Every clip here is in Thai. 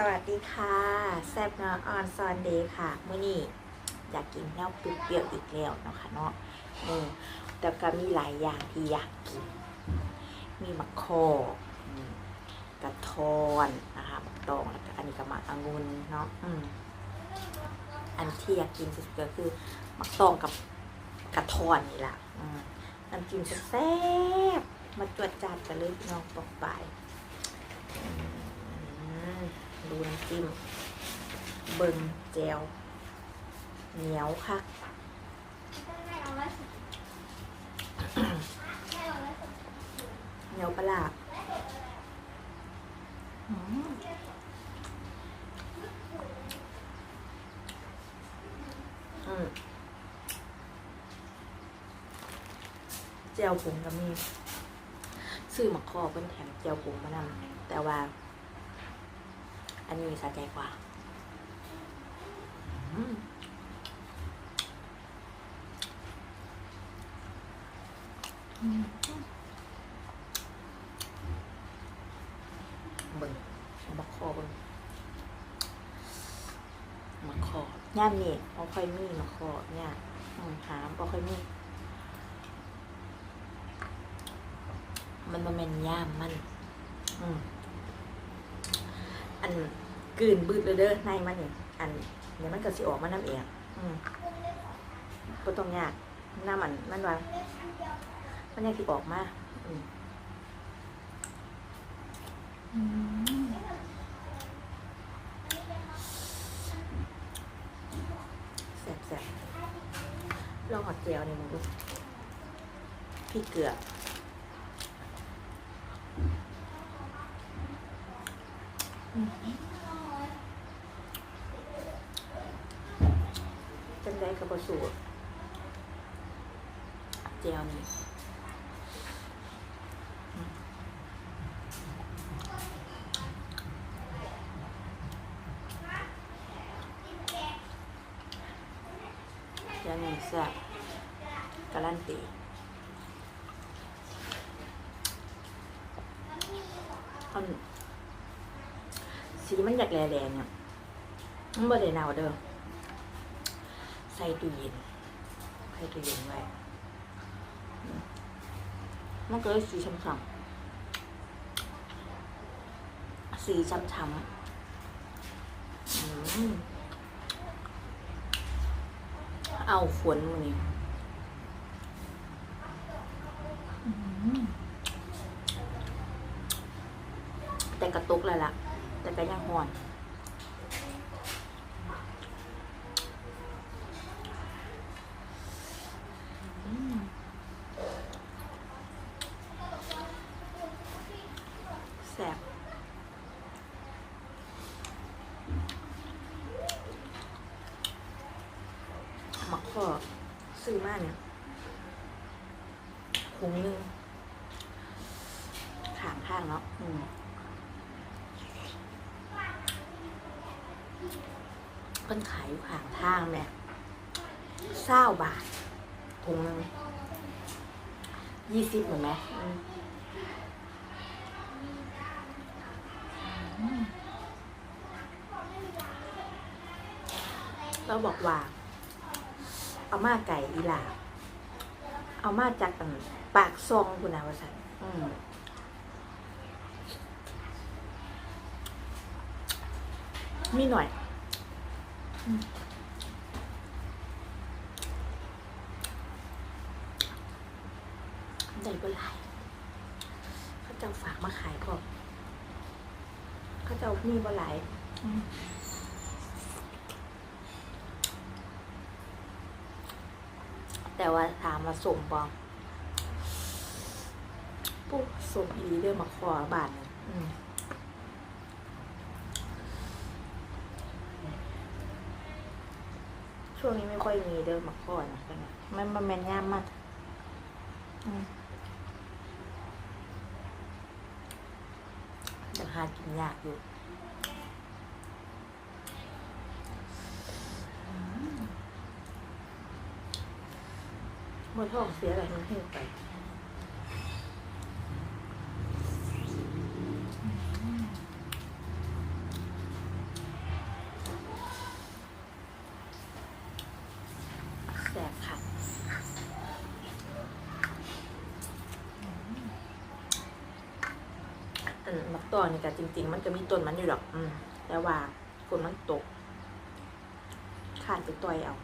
สวัสดีค่ะ แซบเนาะออนซอนเดย์ค่ะเมื่อนี้อยากกินแนวเปรี้ยวอีกแล้วเนาะค่ะเนาะเออแต่ก็มีหลายอย่างที่อยากกิน มีมะคออืมกระทอนนะคะมะตองแล้วก็อันนี้ก็มะองุ่นเนาะอืมอันที่อยากกินสุดๆก็คือมะตองกับกระทอนนี่แหละอืมน้ำจิ้มแซ่บมาจวดจานกันเลยน้องตกไปอืม ดูน้ำ จิ้ม เบิ่งแจวเหนียวค่ะเหนียวปลาร้าอืมแจวผงก็มี ซื้อมาคอเพิ่นแถมแจวผงมานำแต่ว่า อันนี้สะใจกว่าอืมอืมเบิ่งเอาบักคอเบิ่งมาคอย่ามนี่บ่ค่อยมีมาคอเนี่ยอืมหาบ่ค่อยมีมันบ่แม่นย่ามมัน อืมอัน กืนบืดเลยเด้อในมันนี่อันเดี๋ยวมันก็สิออกมาน้ำเองอืมบ่ต้องยากน้ำมันมันว่ามันยังสิออกมาอืมอืมแซ่บแซ่บลองหอดเจียวนี่มึงดูพริกเกลือจังได้กับบสูตรเจียวนี่อืม เจียวนี่แซ่บการันตีอันสีมันอยากแหลๆเนี่ยมันบ่ได้หนาวเด้อใส่ตู้เย็นใส่ตู้เย็นไว้มันก็สีช้ำๆสีช้ำๆอืม เอาฝนมือนี้อืมแต่กระตุกเลยล่ะ แต่ก็ยังห่อน อืมแซ่บมักข้อซื้อมา เนี่ยหุงหนึงขางข้างเนาะอืมเพิ่นขายอยู่ข้างทางแม่ยเศร้าบาทถุงหนึงยี่สิบเหมือนไหมเราบอกว่า เอามาไก่อีหลาเอามาจากอั่นปากซองคุณนาวสันอืมมีหน่อยอืมได้บ่หลายเขาเจ้าฝากมาขายพอกเขาเจ้ามีบ่หลายอืม แต่ว่าถามมาส่งบอปุ๊บส่งอีเด้อมาขอบาทอืมช่วงนี้ไม่ค่อยมีเด้อมาขอนะกันนะมันมันแมนย่ามมากอืมเดี๋ยวหากินยากอยู่ หมดท้องเสียอะไรมันเที่ยไปแสบค่ะอันมักตอนนี่ก็จริง ๆ มันก็มีต้นมันอยู่หรอก อืมแต่ว่าคนมันตกขาดไปต่อยเอา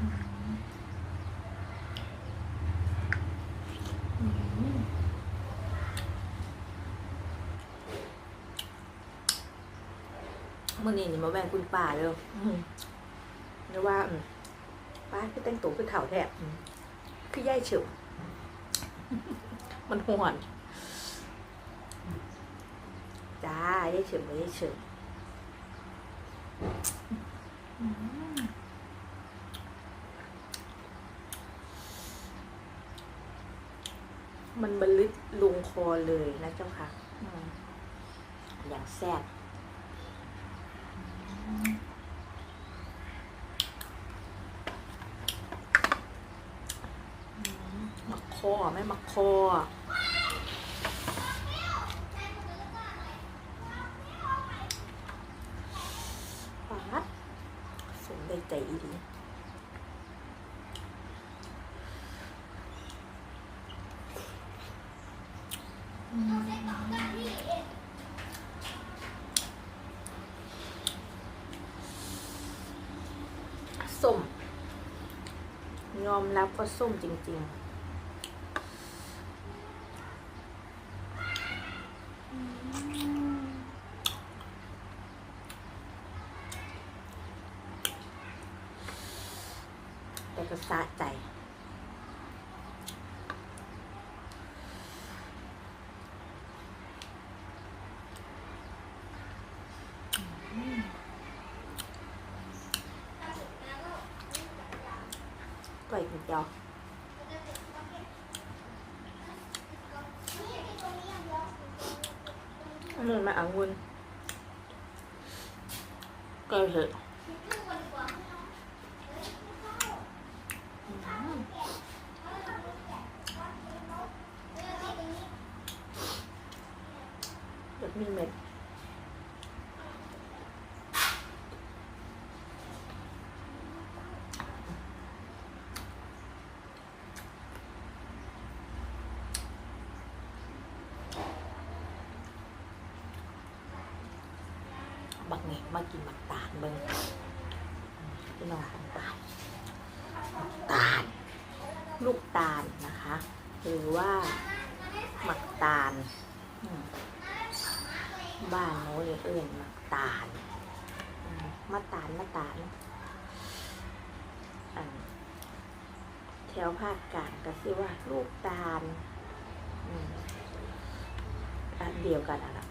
มอืมมื่อนี้นี่มาแบ่งคุณป่าเลยเรียกว่าป้าคือแต่งตัวคือเถ่าแทบคือย่ายเฉิมมันห่วนจ้าย่ายเฉิมเลยย่ายเฉิมอื มมันบรรลึกลุงคอเลยนะเจ้าค่ะอืมอย่างแซ่บมักคอไม่มักคอปัดสมได้ใจอีดีส้ม ย อมรับว่าส้มจริง ๆ แต่ก็สะใจ ก็อีกนิดเดียวอั นนี้มาอ่างุนก็เถอะแบบมีเม็ด บักนี่ มากินบักตาลเบิ้งพี่น้องบักตาลบักตาล ลูกตาลนะคะ หรือว่าหมักตาล บ้านโน้นเอื่นหมักตาลมาตาลมาตาลแถวภาคกลางก็สิว่าลูกตาลอันเดียวกันอะล่ะ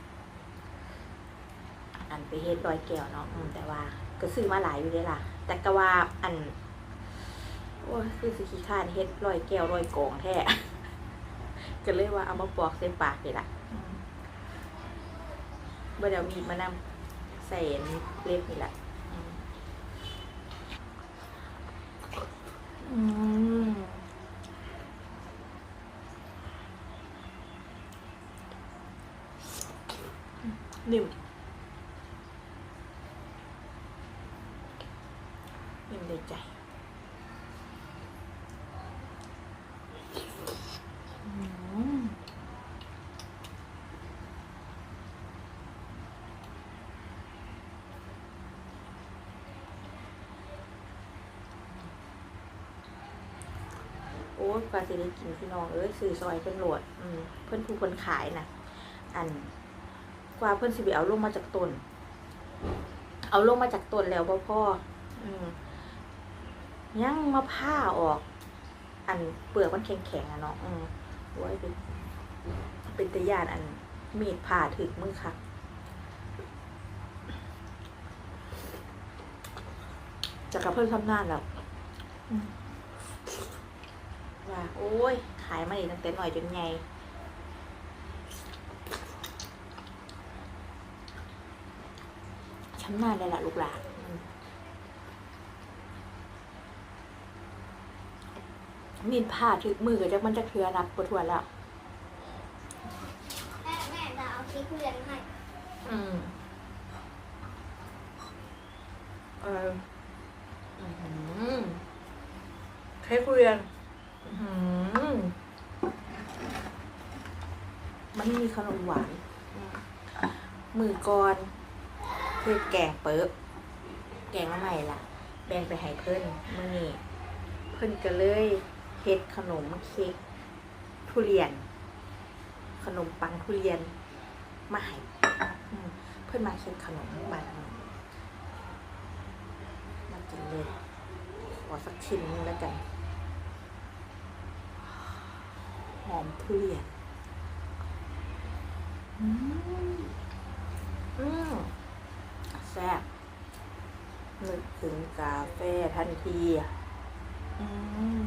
อันไปเฮ็ดรอยแก้วเนาะอืมแต่ว่าก็ซื้อมาหลายอยู่เด้ล่ะ แต่ก็ว่าอัน โอ้ยคือสิขี้ข้านเฮ็ดรอยแก้วรอยกองแท้ก็เลยว่าเอามาปอกใส่ปากนี่ล่ะอืมบ่ได้เอามีดมานำใส่เล็บนี่ล่ะอืมอืมนิ่ม ยิ่งได้ใจอืมโอ้กว่าสิได้กินพี่น้องเอ้ยซื้อซอยเพิ่นโหลดอืมเพิ่นผู้คนขายนะอัน กว่าเพิ่นสิไปเอาลงมาจากต้น เอาลงมาจากต้นแล้วบ่พ่ออืมยังมาผ้าออก อันเปลือกมันแข็งๆอะเนาะอืมโอ้ยเป็นเป็นตะยานอันมีดผ่าถึกมือค่ะจะกับเพื่อนทำงานแล้ว อืม ว่า โอ้ย ขายมาอีกตั้งแต่หน่อยจนไงช้ำหน้าเลยล่ะลูกหลานอืมมีดผ่าถึกมือก็จะมันจะเคลือนับปวดหัวแล้วแม่แม่จะเอาพริกเรียนให้อืมเอออื้อหือเค้กทุเรียนอื้อหือมันมี ขนมหวานอืมมือก่อนคือแกงเปิ๊บแกงมาใหม่ล่ะ แบ่งไปให้เพิ่นมื่อนี้เพิ่นก็เลยเฮ็ดขนมเค้กทุเรียน ขนมปังทุเรียนมาให้อืมเพิ่นมาเค้กขนมบานนี้มากินเลยขอสักชิ้นนึงแล้วกันหอมทุเรียน อืมอืมแซ่บนึกถึงกาแฟทันทีอืม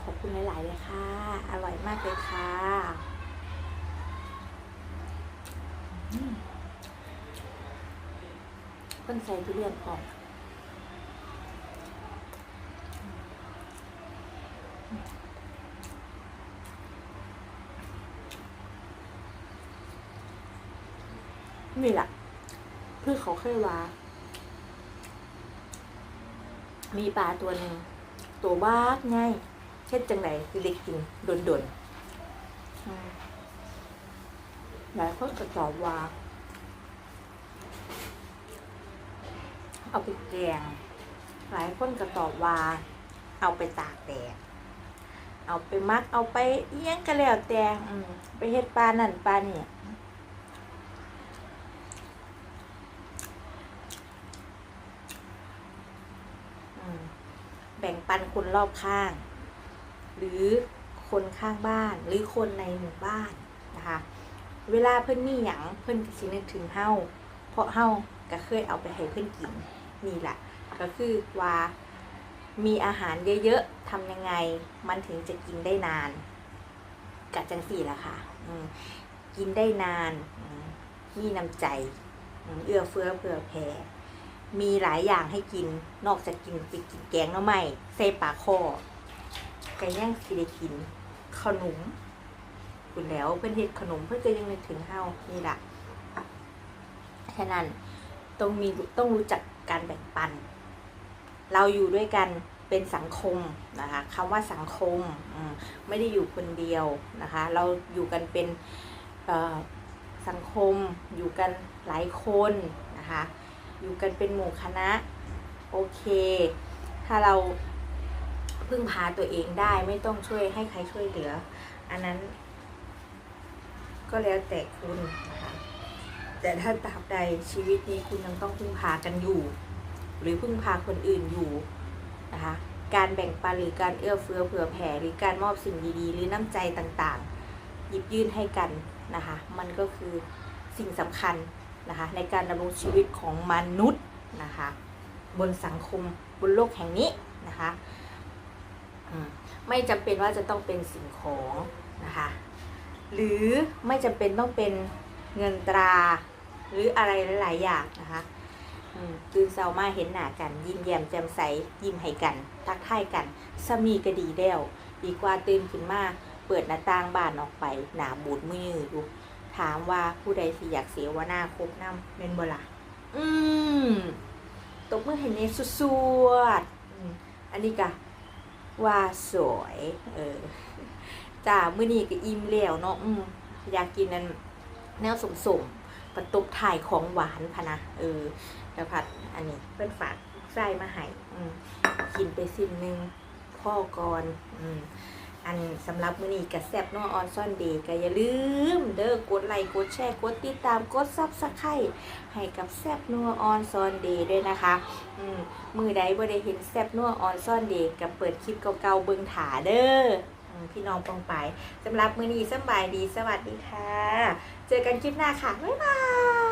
ขอบคุณหลาย ๆ เลยค่ะ อร่อยมากเลยค่ะอืมเพิ่นใส่ทุเรียนออก นี่แหละ ค่อเขาเคยว่า มีปลาตัวหนึ่งตัวบ้าดไงเช่นจังไหนเด็กกินโดนๆอืมหลายคนก็ตอบว่า เอาไปแกง หลายคนก็ตอบว่า เอาไปตากแดดเอาไปมักเอาไปเอี้ยงก็แล้วแต่ไปเฮ็ดปลานั่นปลานี่ อืมแบ่ง ปันคนรอบข้าง หรือคนข้างบ้านหรือคนในหมู่บ้านนะคะ เวลาเพื่อนมีหยังเพื่อนก็สินึกถึงเฮาเพราะเฮาก็เคยเอาไปให้เพื่อนกินนี่แหละก็คือว่ามีอาหารเยอะๆทำยังไงมันถึงจะกินได้นานกัดจังสี่ละค่ะกินได้นานมีน้ำใจ เอื้อเฟื้อเผื่อแผ่ มีหลายอย่างให้กิน นอกจากกินไปกินแกงหน้อไม่เซปาคอไก่ย่างสิได้กิน ขนมคุณแล้วเพื่อนเฮ็ดขนมเพื่อนก็ยังนึกถึงเฮานี่แหละฉะนั้นต้องมีต้องรู้จักการแบ่งปัน เราอยู่ด้วยกันเป็นสังคมนะคะคำว่าสังคมมไม่ได้อยู่คนเดียวนะคะ เราอยู่กันเป็นสังคมอยู่กันหลายคนนะคะ อยู่กันเป็นหมู่คณะ โอเค ถ้าเราพึ่งพาตัวเองได้ไม่ต้องช่วยให้ใครช่วยเหลือ อันนั้นก็แล้วแต่คุณนะคะแต่ถ้าตราบใดชีวิตนี้คุณยังต้องพึ่งพากันอยู่ หรือพึ่งพาคนอื่นอยู่นะคะการแบ่งปันหรือการเอื้อเฟื้อเผื่อแผ่หรือการมอบสิ่งดีๆ หรือน้ำใจต่างๆ หยิบยื่นให้กันนะคะ มันก็คือสิ่งสำคัญ นะคะในการดำรงชีวิตของมนุษย์นะคะบนสังคมบนโลกแห่งนี้นะคะไม่จำเป็นว่าจะต้องเป็นสิ่งของนะคะหรือไม่จำเป็นต้องเป็นเงินตราหรืออะไรหลาย ๆ อย่างนะคะตื่นเช้ามาเห็นหน้ากัน ยิ้มแย้มแจ่มใสยิ้มให้กัน ทักทายกันสามีก็ดีแล้วดีกว่าตื่นขึ้นมาเปิดหน้าต่างบ้านออกไปหนาบูดมืออยู่ ถามว่าผู้ใดสิอยากเสียวนาคบน้ำเป็นบ่ล่ะอืมตบมือให้เนสสวดๆอืมอันนี้กะว่าสวย เออจ้ามื้อนี้ก็อิ่มแล้วเนาะอืมอยากกินนั่นแนวสมๆประตบถ่ายของหวานพะนะเออแล้วผัดอันนี้เพื่อนฝากไส้มาให้อืมกินไปสิ้นหนึ่งพ่อก่อนอืม อันสำหรับมือนี้กับแซบนัวออนซ่อนเดย์ก็อย่าลืม เด้อกดไลค์กดแชร์กดติดตามกดซับสไครต์ให้กับแซบนัวออนซ่อนเดย์ด้วยนะคะอืมมือใดบ่ได้เห็นแซบนัวออนซ่อนเดย์กับเปิดคลิปเก่าๆเบิ่งถาเด้อพี่น้องปองไปสำหรับมือนี้สบายดีสวัสดีค่ะ เจอกันคลิปหน้าค่ะบ๊ายบาย